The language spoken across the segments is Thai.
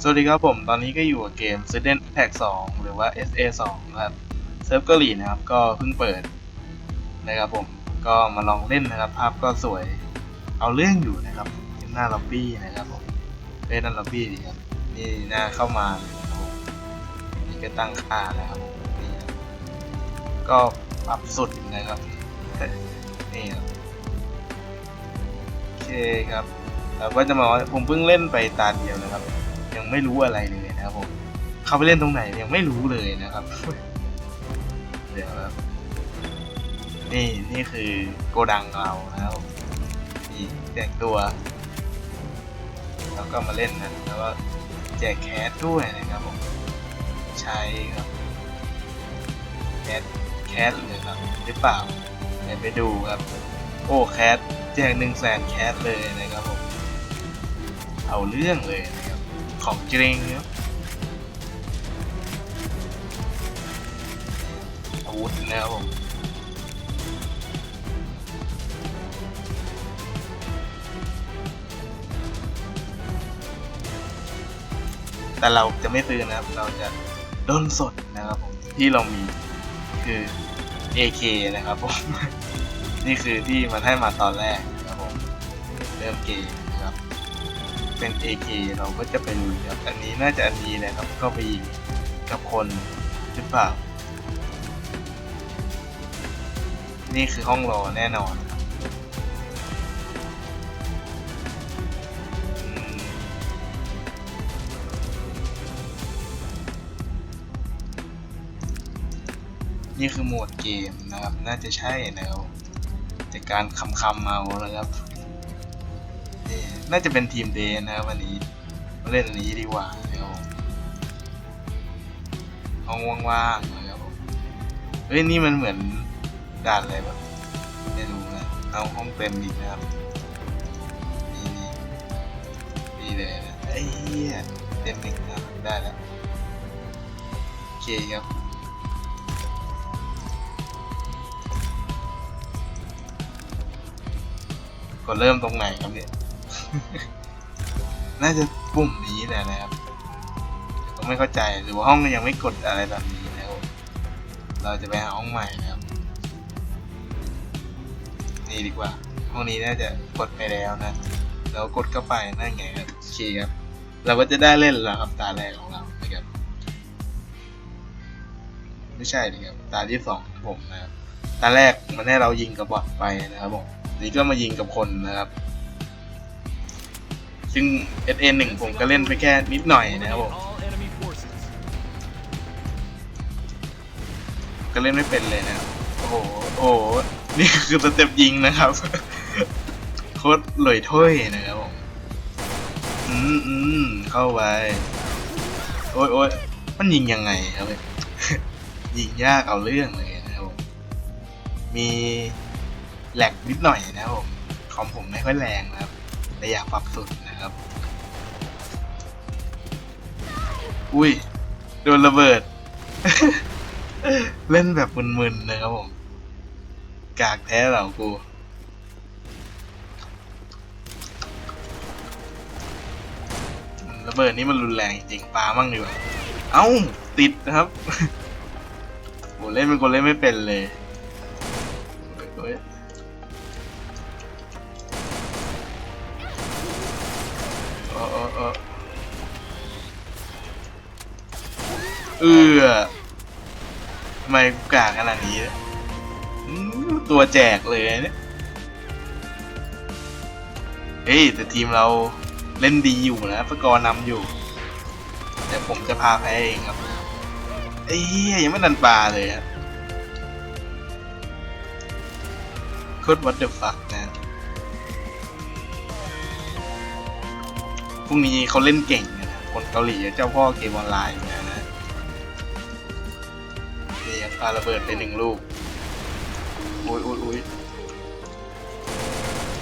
สวัสดีครับผม ตอนนี้ก็อยู่กับเกม Student Pack 2หรือว่า SA 2นะครับเซิร์ฟเกาหลีนะครับ ก็เพิ่งเปิดนะครับผม ก็มาลองเล่นนะครับ ภาพก็สวย เอาเรื่องอยู่นะครับหน้าล็อบบี้นะครับผมเล่นหน้าล็อบบี้ดีครับ นี่หน้าเข้ามานะครับผมนี่ก็ตั้งค่านะครับผมนี่ก็ปรับสุดนะครับ นี่ครับโอเคครับเราก็จะมาผมเพิ่งเล่นไปตาเดียวนะครับ ยังไม่รู้อะไรเลยนะครับผมเขาไปเล่นตรงไหนยังไม่รู้เลยนะครับเดี๋ยวครับนี่นี่คือโกดังเรานะครับนี่แต่งตัว แล้วก็มาเล่นนะแล้วก็แจกแคสด้วยนะครับผมใช้ครับแคสแคสเลยครับหรือเปล่าเดี๋ยวไปดูครับ โอ้แคสแจกหนึ่งแสนแคสเลยนะครับผมเอาเรื่องเลยนะ ของจริงอาวุธนะครับผมแต่เราจะไม่ซื้อนะครับ เราจะด้นสดนะครับผม ที่เรามีคือ AK นะครับผม นี่คือที่มันให้มาตอนแรกนะครับผม เริ่มเกม เป็น AK เราก็จะไปลุยครับอันนี้น่าจะอันนี้นะครับก็ไปยิงกับคนหรือเปล่า นี่คือห้องรอแน่นอนนี่คือโหมดเกมนะครับ น่าจะใช่นะครับจากการคำคำเอานะครับ น่าจะเป็นทีมเดย์นะครับวันนี้มาเล่นอันนี้ดีกว่านะครับห้องว่างๆนะครับผมเฮ้ยนี่มันเหมือนด่านอะไรแบบไม่รู้นะเอาห้องเต็มอีกนะครับนี่นี่นี่เลยนะไอ้เหี้ยเต็มอีกนะได้แล้วโอเคครับกดเริ่มตรงไหนครับเนี่ย น่าจะปุ่มนี้แหละนะครับแต่ก็ไม่เข้าใจหรือว่าห้องยังไม่กดอะไรแบบนี้นะครับเราจะไปหาห้องใหม่นะครับ นี่ดีกว่า ห้องนี้น่าจะกดไปแล้วนะเรากดเข้าไปนั่นไงครับโอเคครับเราก็จะได้เล่นแล้วครับตาแรกของเรานะครับไม่ใช่ดิครับตาที่สองของผมนะครับตาแรกมันให้เรายิงกับบอทไปนะครับผมนี่ก็มายิงกับคนนะครับ ซึ่ง SN 1ผมก็เล่นไปแค่นิดหน่อยนะครับผม All enemy forces. ก็เล่นไม่เป็นเลยนะครับโอ้โหโอ้โหนี่คือสเต็ปยิงนะครับโคตรหลอยถ้วยนะครับผมอืมอืมเข้าไปโอ้ยโอ้ยมันยิงยังไงครับเนี่ยยิงยากเอาเรื่องเลยนะครับผมมีแหลกนิดหน่อยนะครับผมคอมผมไม่ค่อยแรงนะครับแต่อยากปรับสุด อุ้ย โดนระเบิด เล่นแบบมึนๆนะครับผม กากแท้เหล่ากูระเบิดนี่มันรุนแรงจริงปามั่งดีกว่า เอ้า ติดนะครับโหเล่นเป็นคนเล่นไม่เป็นเลยโอ้โอ้ เออทำไมกูกากขนาดนี้ตัวแจกเลยเนี่ยเฮ้ยแต่ทีมเราเล่นดีอยู่นะสกอร์นำอยู่ แต่ผมจะพาแพ้เองครับไอ้เหี้ยยังไม่ดันปลาเลยอะโคตร what the fuck นะพรุ่งนี้เขาเล่นเก่งนะคนเกาหลีเจ้าพ่อเกมออนไลน์นะาระเบิดไปหนึ่งลูกโอ้ยโอ้ยโอ้ย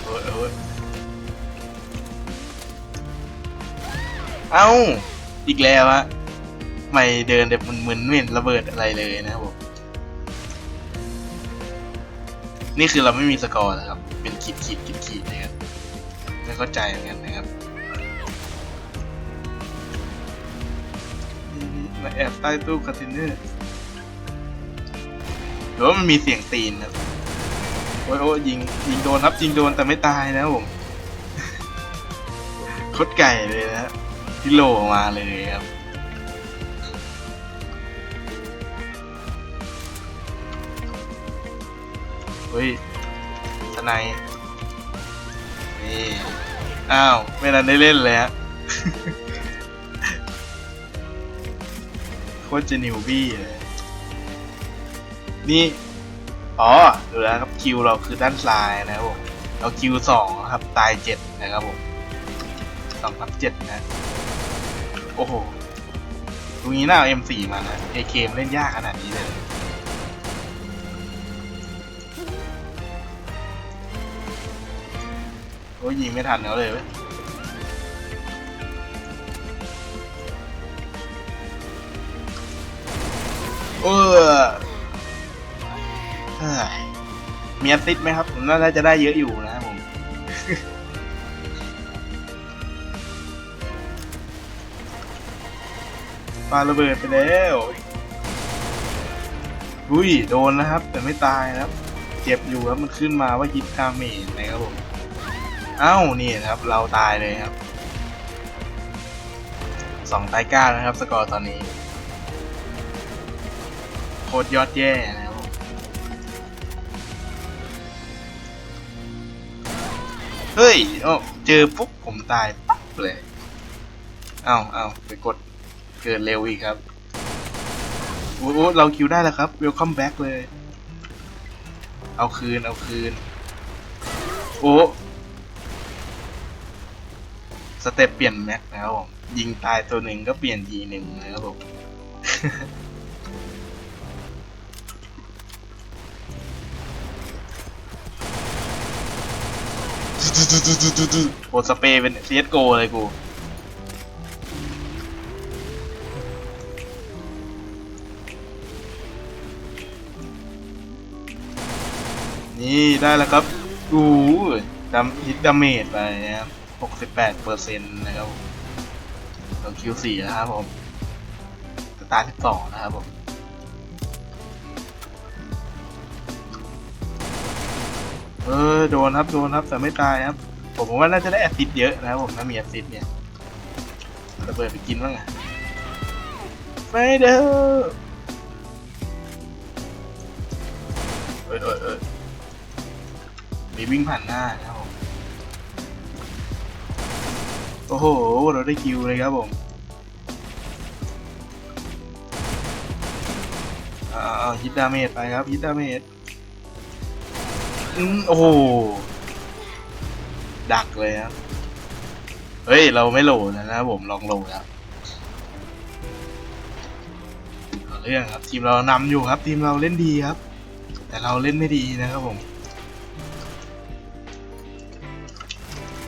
โอ้ยโอ้ยเอ้า อีกแล้วอะไม่เดินแบบมึนๆไม่เห็นระเบิดอะไรเลยนะครับผมนี่คือเราไม่มีสกอร์นะครับ เป็นขีดขีดขีดขีดนะครับไม่เข้าใจเหมือนกันนะครับมาแอบใต้ตู้คอนเทนเนอร์ รือว่ามันมีเสียงตีนครับโอ้ยโอ้ยยิงยิงโดนครับยิงโดนแต่ไม่ตายนะผมโคตรไก่เลยนะฮะที่โลออกมาเลยครับเฮ้ยทนายนี่อ้าวไม่นันได้เล่นเลยฮะโคตรจะนิวบี้เลย นี่อ๋อดูแล้วครับคิวเราคือด้านซ้ายนะครับผมเราคิวสองครับตายเจ็ดนะครับผมสองทับเจ็ดนะ โอ้โหตรงนี้น่าเอา M4 มานะ AK มันเล่นยากขนาดนี้เลยโอ้ยยิงไม่ทันเขาเลยเว้ยเออเฮ้ย มีแอสซิดไหมครับ ผมน่าจะได้เยอะอยู่นะครับผมปาระเบิดไปแล้วอุ้ยโดนนะครับ แต่ไม่ตายนะครับ เจ็บอยู่ครับมันขึ้นมาว่าฮิตคาเมจนะครับผมเอ้านี่นะครับ เราตายเลยครับสองตายก้านะครับ สกอร์ตอนนี้โคตรยอดแย่นะครับ เฮ้ยโอ้เจอปุ๊บผมตายปั๊บเลยเอาเอาไปกดเกิดเร็วอีกครับโอ้โหเราคิวได้แล้วครับ welcome back เลย เอาคืนเอาคืน โอ้สเต็ปเปลี่ยนแม็กนะครับผมยิงตายตัวหนึ่งก็เปลี่ยนทีหนึ่งนะครับผม โอสเปรย์เป็น CSGO เลยกู นี่ได้แล้วครับอู้ดามฮิตดาเมจไปนะครับ68เปอร์เซ็นต์นะครับผมเราคิวสี่นะครับผม สตาร์ทสองนะครับผม เออโดนครับโดนครับแต่ไม่ตายครับ ผมว่าน่าจะได้แอซิดเยอะนะครับผมถ้ามีแอซิดเนี่ยระเบิดไปกินบ้างอะไม่เด้อเอยเอยเอยมีวิ่งผ่านหน้านะครับผมโอ้โหเราได้คิวเลยครับผมอ่าฮิตดาเมจไปครับฮิตดาเมจ อืมโอ้โหดักเลยครับเฮ้ย เราไม่โหลนะนะผมลองโหลแล้วเอาเรื่องครับ ทีมเรานำอยู่ครับ ทีมเราเล่นดีครับ แต่เราเล่นไม่ดีนะครับผม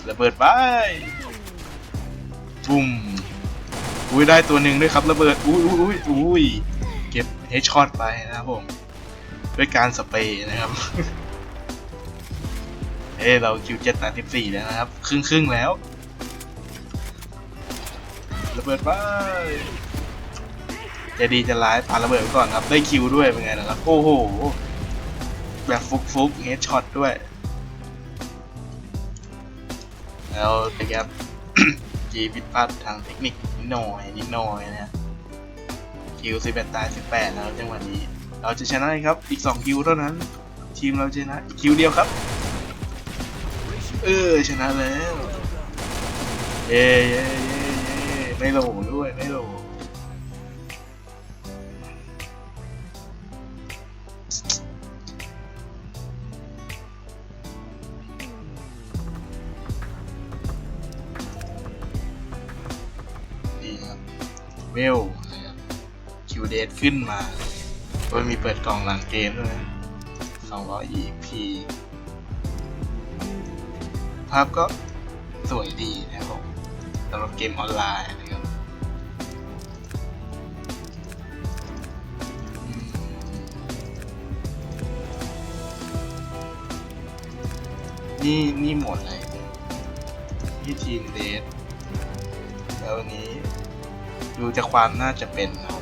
ระเบิดไปบุ้มอุ้ยได้ตัวหนึ่งด้วยครับระเบิดอุ้ยอุ้ยอุ้ยอุ้ยเก็บเฮดช็อตไปนะครับผม ด้วยการสเปรย์นะครับ อ้ยเราคิวเจ็ดสามสิบสี่แล้วนะครับ ครึ่งครึ่งแล้วระเบิดไปจะดีจะร้ายปาระเบิดก่อนครับ ได้คิวด้วยเป็นไงนะครับ โอ้โห แบบฟุกฟุกเฮดช็อตด้วย แล้วนะครับจีผิดพลาดทางเทคนิคนิดหน่อยนิดหน่อยนะฮะคิวสิบแปดตายสิบแปดแล้วจังหวะนี้ เราจะชนะครับอีกสองคิวเท่านั้น ทีมเราชนะคิวเดียวครับ เออชนะแล้วเย้เย้เย้เย้ไม่โหลด้วยไม่โหลดีครับเวลนะครับคิวเดทขึ้นมาโดยมีเปิดกล่องหลังเกมด้วยนะ200 EP ภาพก็สวยดีนะครับผมสำหรับเกมออนไลน์นะครับนี่นี่หมดเลยพี่ทีมเดสแล้วนี้ดูจากความน่าจะเป็นเรา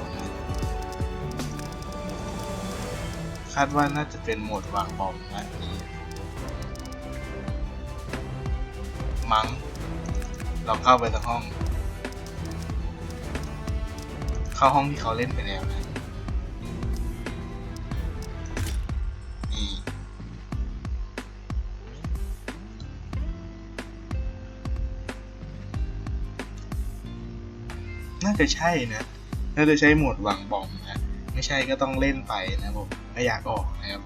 คาดว่าน่าจะเป็นหมดวางบอมนะ มั้ง เราเข้าไปสักห้อง เข้าห้องที่เขาเล่นไปแล้วนะนี่น่าจะใช่นะน่าจะใช้หมดวางบอมนะ ไม่ใช่ก็ต้องเล่นไปนะผมไม่อยากออกนะครับ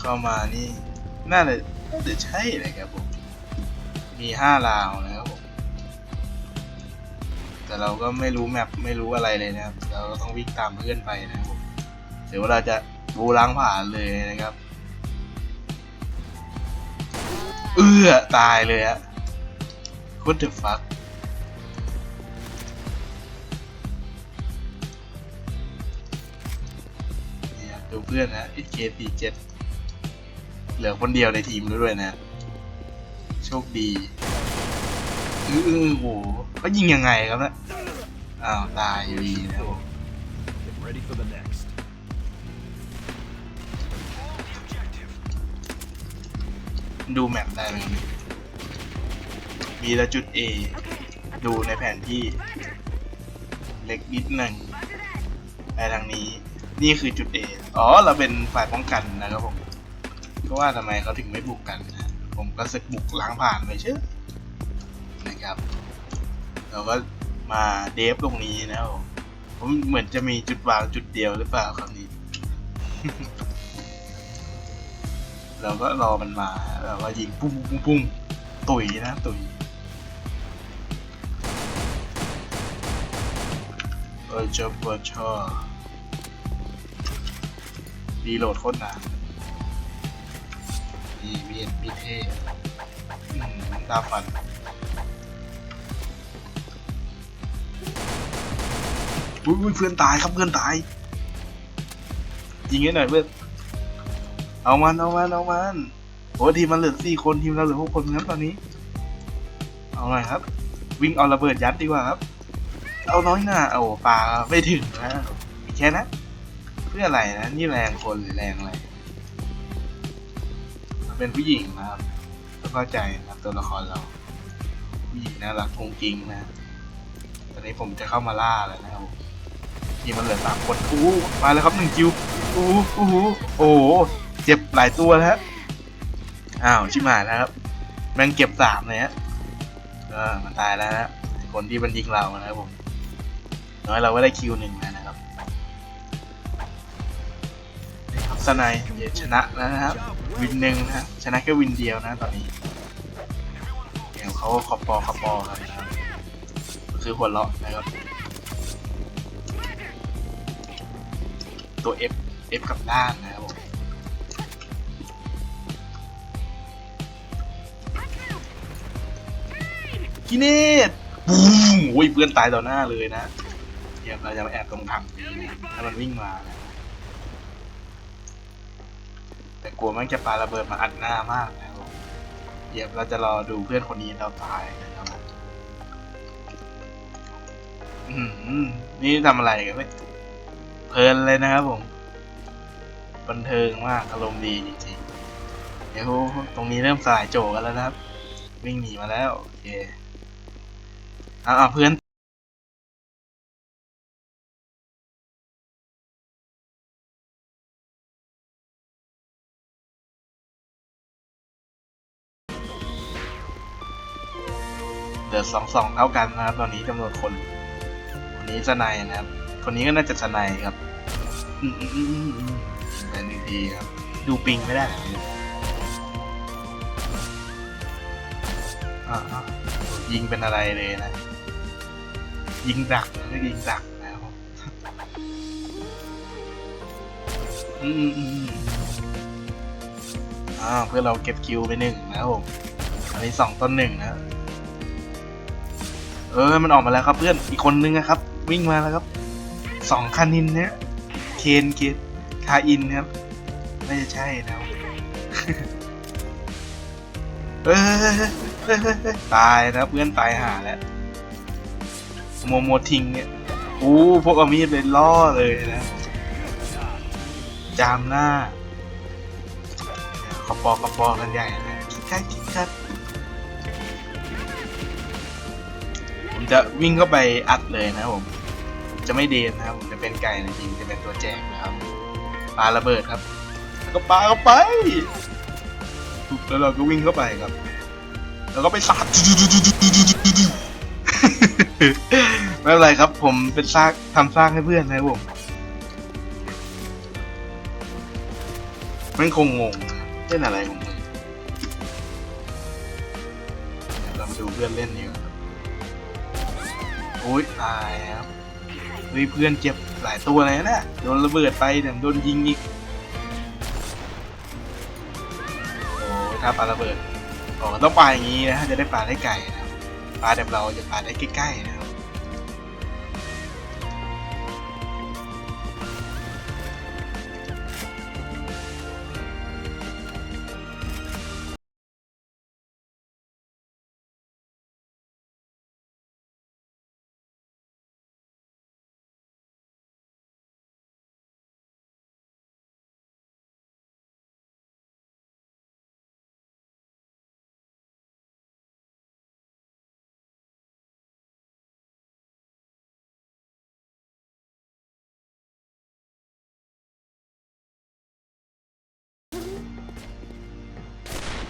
เข้ามานี่น่าจะน่าจะใช่เลยครับผม มีห้าราวนะครับผม แต่เราก็ไม่รู้แมปไม่รู้อะไรเลยนะครับ เราก็ต้องวิ่งตามเพื่อนไปนะครับผมเดี๋ยวเราจะบูล้างผ่านเลยนะครับ เอื้อตายเลยฮะคุณเดอะฟัก ดูเพื่อนนะ AK47 เหลือคนเดียวในทีมด้วยนะ โชคดีอืออโหเขายิงยังไงครับนะอ้าวตายอยู่ดีนะครับผมดูแมปได้ไหมมีแต่จุด A ดูในแผนที่ เล็กนิดหนึ่งไปทางนี้ นี่คือจุด A อ๋อ เราเป็นฝ่ายป้องกันนะครับผมก็ว่าทำไมเขาถึงไม่บุกกันนะผมก็สึกบุกล้างผ่านไปเชื่อนะครับ เราก็มาเดฟตรงนี้นะครับผมผมเหมือนจะมีจุดวางจุดเดียวหรือเปล่าคราวนี้ เราก็รอมันมา เราก็ยิงปุ้งปุ้งปุ้งตุ๋ยนะตุ๋ยเออจ้าปวชอ รีโหลดโคตรนานนี่มีดมีเท่อืมดาฟันอุ้ยอุ้ยเพื่อนตายครับเพื่อนตาย ยิงให้หน่อยเพื่อน เอามันเอามันเอามันโอ้ทีมมันเหลือสี่คนทีมเราเหลือหกคนครับตอนนี้ เอาหน่อยครับ วิ่งเอาระเบิดยัดดีกว่าครับ เอาน้อยหน้าเอาปลาไม่ถึงนะแค่นั้น เพื่ออะไรนะ นี่แรงคนหรือแรงอะไรมันเป็นผู้หญิงนะครับต้องเข้าใจนะครับตัวละครเราผู้หญิงน่ารักกุ้งกิ้งนะ ตอนนี้ผมจะเข้ามาล่าแล้วนะครับผมทีมมันเหลือสามคนอู้มาแล้วครับหนึ่งคิวอู้อู้โอ้โหเจ็บหลายตัวแล้วอ้าวชิบหาแล้วครับแม่งเก็บสามเลยฮะเออมันตายแล้วนะคนที่มันยิงเรานะครับผมน้อยเราก็ได้คิวหนึ่งแล้วนะ สไนด์เดี๋ยชนะแล้วนะครับ วินหนึ่งนะชนะแค่วินเดียวนะตอนนี้เดี๋ยวเขาขอปอขอปอครับคือหัวเราะนะครับ ตัว F F กลับด้านนะครับผมกิเนตบูมโอ้ยเพื่อนตายต่อหน้าเลยนะเดี๋ยวเราจะมาแอบตรงถังถ้ามันวิ่งมานะแต่ กลัวมันจะปาระเบิดมาอัดหน้ามากนะครับผมเดี๋ยวเราจะรอดูเพื่อนคนนี้เราตายนะครับผมอืมนี่ทำอะไรกันเว้ยเพลินเลยนะครับผม บันเทิงมากอารมณ์ดีจริงๆเดี๋ยวตรงนี้เริ่มสลายโจกันแล้วนะครับ วิ่งหนีมาแล้ว โอเคอ่าเพื่อน เดือดสองสองเท่ากันนะครับ ตอนนี้จำนวนคน คนนี้สนายนะครับ คนนี้ก็น่าจะสนายครับแต่หนึ่งทีครับ ดูปิงไม่ได้อ่ายิงเป็นอะไรเลยนะ ยิงดักไม่ยิงดักนะครับอืมอืมอ่าเพื่อเราเก็บคิวไปหนึ่งนะครับผมอันนี้สองต้นหนึ่งนะ เออมันออกมาแล้วครับเพื่อนอีกคนนึงนะครับ วิ่งมาแล้วครับสองคันนินเนี่ยเคนเคนคาอินครับน่าจะใช่นะครับเฮ้ยเฮ้ยเฮ้ยเฮ้ยตายนะเพื่อนตายหาแล้วโมโมทิงเนี่ยอู้พวกอามีดเลยล่อเลยนะจามหน้าขอปอกระปอกันใหญ่นะคิดคัดคิดคัด จะวิ่งเข้าไปอัดเลยนะครับผมจะไม่เดนนะครับผมจะเป็นไก่จริงจะเป็นตัวแจกนะครับปาระเบิดครับแล้วก็ปาเข้าไปแล้วเราก็วิ่งเข้าไปครับ แล้วก็ไปสาดไม่เป็นไรครับ ผมเป็นซากทำซากให้เพื่อนนะครับผมมันคงงงเล่นอะไรของมึงเดี๋ยวเรามาดูเพื่อนเล่นดีกว่ โอ้ยตายครับเฮ้ยเพื่อนเจ็บหลายตัวเลยนะโดนระเบิดไปเดี๋ยวโดนยิงอีกโอ้ถ้าปาระเบิดอ๋อต้องปาอย่างนี้นะจะได้ปาได้ไกลนะครับปาแบบเราจะปาได้ใกล้ๆนะ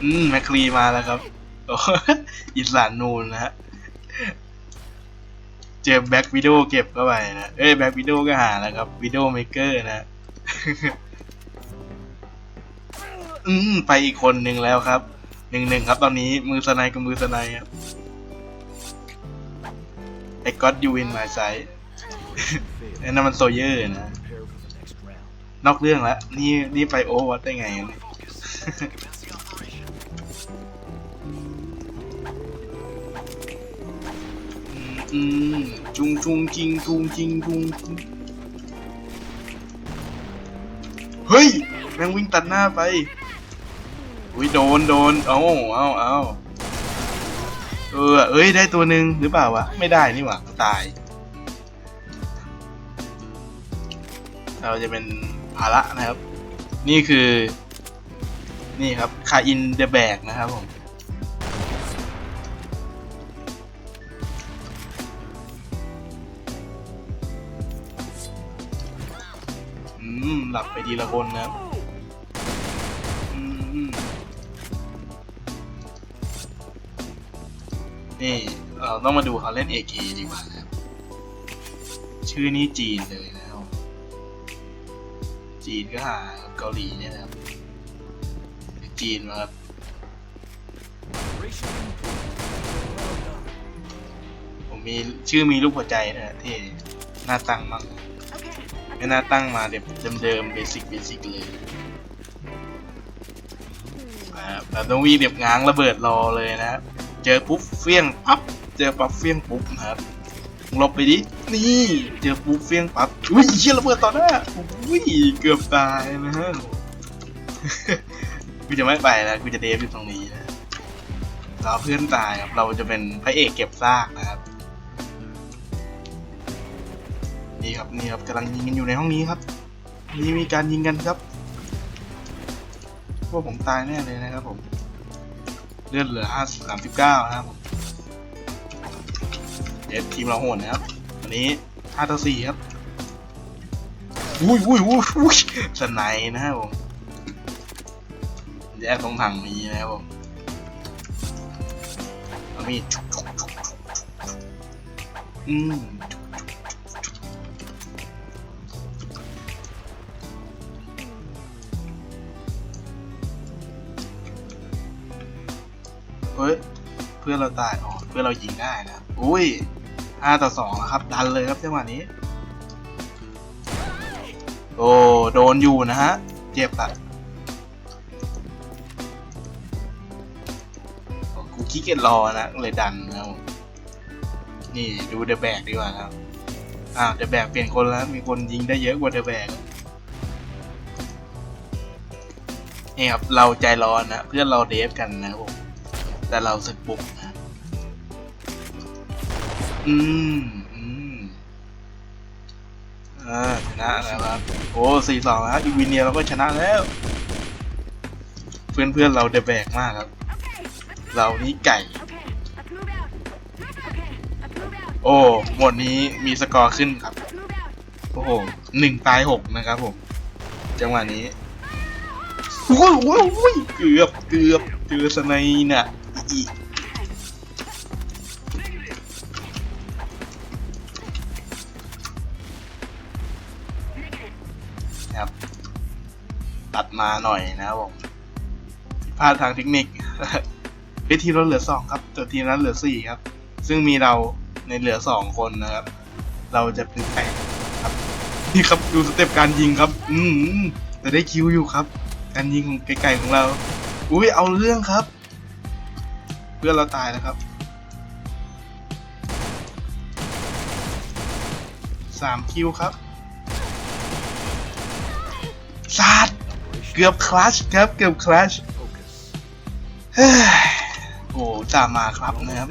อืมแมคคลีมาแล้วครับอิสานนูนนะฮะเจอแบ็กวิดโอเก็บเข้าไปนะเอ้ยแบ็กวิดโอก็หาแล้วครับวิดโอเมเกอร์นะอืมไปอีกคนหนึ่งแล้วครับหนึ่งหนึ่งครับตอนนี้มือสไนกับมือสไนครับไอ้ก็อดยูอินมาไซ Fail. นั่นมันโซเยอร์นะ นอกเรื่องแล้วนี่นี่ไปโอวัตได้ไงเนี่ย อืมจุงจุงจิงจุงจิงจุงเฮ้ยแม่งวิ่งตัดหน้าไปอุ้ยโดนโดนเอาเอาเอาเออเอ้ยได้ตัวหนึ่งหรือเปล่าวะไม่ได้นี่หว่าตาย เราจะเป็นภาระนะครับ นี่คือ นี่ครับคาอินเดอะแบกนะครับผม หลับไปทีละคนนะนี่เราต้องมาดูเขาเล่นเอเคดีกว่านะครับ ชื่อนี้จีนเลยนะครับจีนก็หาเกาหลีเนี่ยนะครับ จีนมาครับผมมีชื่อมีรูปหัวใจนะฮะที่น่าตั้งมาก ไม่น่าตั้งมาเดิมเดิมเบสิกเบสิกเลยแบบต้องวีเด็บง้างระเบิดรอเลยนะเจอปุ๊บเฟี้ยงปั๊บเจอปั๊บเฟี้ยงปุ๊บนะครับหลบไปดิ นี่เจอปุ๊บเฟี้ยงปั๊บอุ้ยเชี่ยระเบิดต่อหน้าอุ้ยเกือบตายนะฮะกูจะไม่ไปแล้วกูจะเดฟอยู่ตรงนี้นะเราเพื่อนตายครับเราจะเป็นพระเอกเก็บซากนะครับ นี่ครับนี่ครับกำลังยิงกันอยู่ในห้องนี้ครับนี่มีการยิงกันครับพวกผมตายแน่เลยนะครับผมเลือดเหลือห้าสามสิบเก้านะครับเดฟทีมเราโหดนะครับวันนี้ห้าต่อสี่ครับอุ้ยอุ้ยอุ้ยอุ้ยสไนด์นะครับผมแยกตรงถังนี้นะครับผมเอามีดอืม เพื่อเราตายอ๋อเพื่อเรายิงได้นะ อุ้ยห้าต่อสองแล้วครับ ดันเลยครับจังหวะนี้ โอ้โดนอยู่นะฮะ เจ็บอะกูขี้เกียจรอนะ เลยดันนะผมนี่ดูเดอะแบกดีกว่าครับอ้าวเดอะแบกเปลี่ยนคนแล้ว มีคนยิงได้เยอะกว่าเดอะแบกนี่ครับ เราใจร้อนนะ เพื่อนเราเดฟกันนะครับผม แต่เราสึกบุกนะอืมอืมอ่าชนะแล้วครับโอ้สี่สองแล้วอีวินเนียเราก็ชนะแล้ว เพื่อนเพื่อนๆเราเดอแบกมากครับ เรานี่ไก่ โอ้หมดนี้มีสกอร์ขึ้นครับ โอ้โหหนึ่งตายหกนะครับผม จังหวะนี้โอ้ยโอ้ยโอ้ยเกือบเกือบเจอสไนด์น่ะ อีครับ ตัดมาหน่อยนะครับผมผิดพลาดทางเทคนิคเฮ้ยทีมเราเหลือสองครับแต่ทีมนั้นเหลือสี่ครับ ซึ่งมีเราในเหลือสองคนนะครับ เราจะเป็นแปดครับนี่ครับดูสเต็ปการยิงครับ อืมแต่ได้คิวอยู่ครับ การยิงของไก่ๆของเรา อุ้ยเอาเรื่องครับ เพื่อนเราตายแล้วครับสามคิวครับซาด Operation เกือบคลัชครับ เกือบคลัช focus. เฮ้ยโอ้จามาครับ Almost นะครับ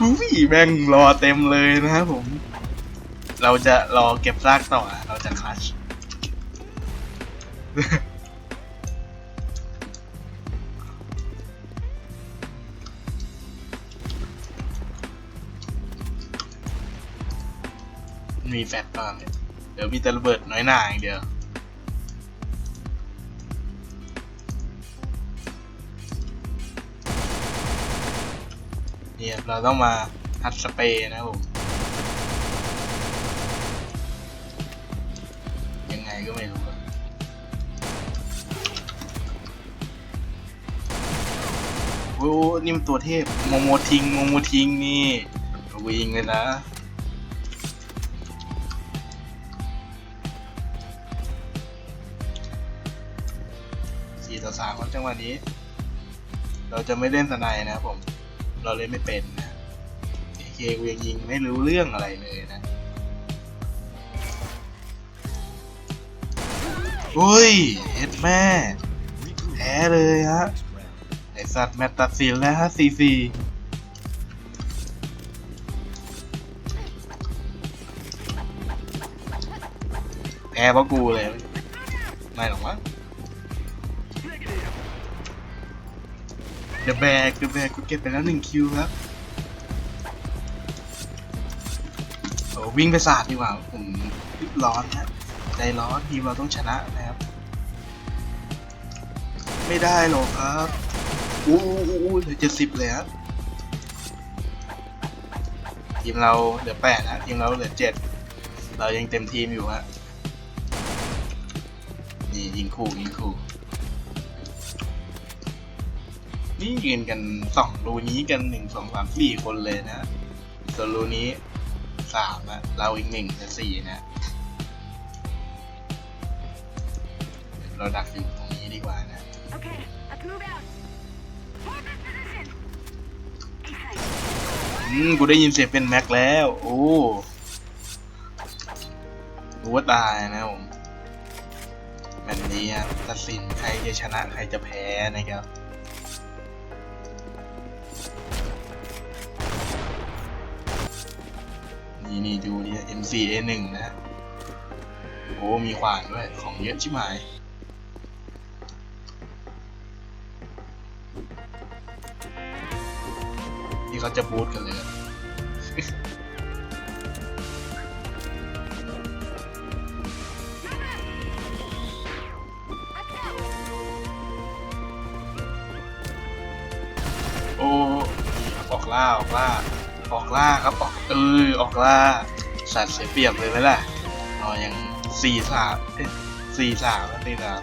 อุ้ยแม่งรอเต็มเลยนะครับผม เราจะรอเก็บซากต่อ เราจะคลัชมีแฟตตอนเดี๋ยวมีแต่ระเบิดน้อยหน่าอย่างเดียว เนี่ยเราต้องมาฮัดสเปรย์นะผมยังไงก็ไม่รู้โอ้โหนี่มันตัวเทพโมโมทิงโมโมทิงนี่วิ่งเลยนะสี่ต่อสามครับจังหวะนี้ เราจะไม่เล่นสไนนะครับผม เราเล่นไม่เป็นนะเอเคกูยังยิงไม่รู้เรื่องอะไรเลยนะอุ้ยเฮ็ดแม่แพ้เลยฮะไอสัตว์แมตช์ตัดสินแล้วฮะสี่สี่แพ้เพราะกูเลย ไม่หรอกมั้ง เดอะแบกเดอะแบกกูเก็บไปแล้วหนึ่งคิวครับโอ้วิ่งไปสาดดีกว่าผมรีบร้อนฮะใจร้อนทีมเราต้องชนะนะครับ ไม่ได้หรอกครับอู้อู้อู้เหลือเจ็ดสิบเลยครับทีมเราเหลือแปดนะทีมเราเหลือเจ็ดเรายังเต็มทีมอยู่ฮะนี่ยิงคู่ยิงคู่ นี่ยืนกันสองรูนี้กันหนึ่งสองสามสี่คนเลยนะส่วนรูนี้สามอะเราอีกหนึ่งและสี่นะเราดักอยู่ตรงนี้ดีกว่านะ Okay, let's move out. Hold this position. Inside. อืมกูได้ยินเสียงเป็นแม็กแล้ว โอ้รู้ว่าตายนะผมแบบนี้ครับตัดสินใครจะชนะใครจะแพ้นะครับ นี่นี่ดูนี่ MCA1 นะโอ้มีขวานด้วย ของเยอะชิบหายที่เขาจะบูทกันเลยโอ้ออกล่า ออกล่า ออกล่าครับออกเออออกล่า สัตว์เสียเปรียบเลยไหมล่ะเรายังสี่สามสี่สามนี่นะ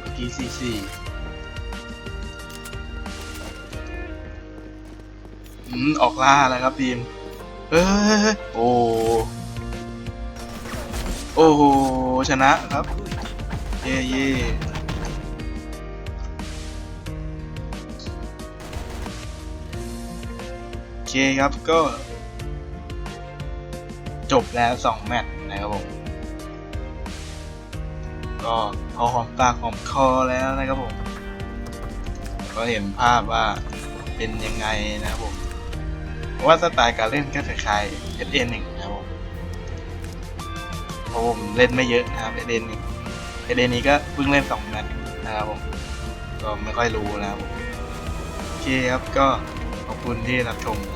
เมื่อกี้สี่สี่อืมออกล่าแล้วครับทีมเอ้ยโอ้โอ้โหชนะครับ เย่เย่ ครับก็ จบแล้วสองแมตช์นะครับผม ก็พอหอมปากหอมคอแล้วนะครับผม ก็เห็นภาพว่าเป็นยังไงนะครับผมว่าสไตล์การเล่นก็คล้ายๆ SN1 นะครับผมเพราะผมเล่นไม่เยอะนะครับ SN1 SN นี้ก็เพิ่งเล่นสองแมตช์นะครับผมก็ไม่ค่อยรู้นะครับผมโอเคครับก็ขอบคุณที่รับชมนะครับผม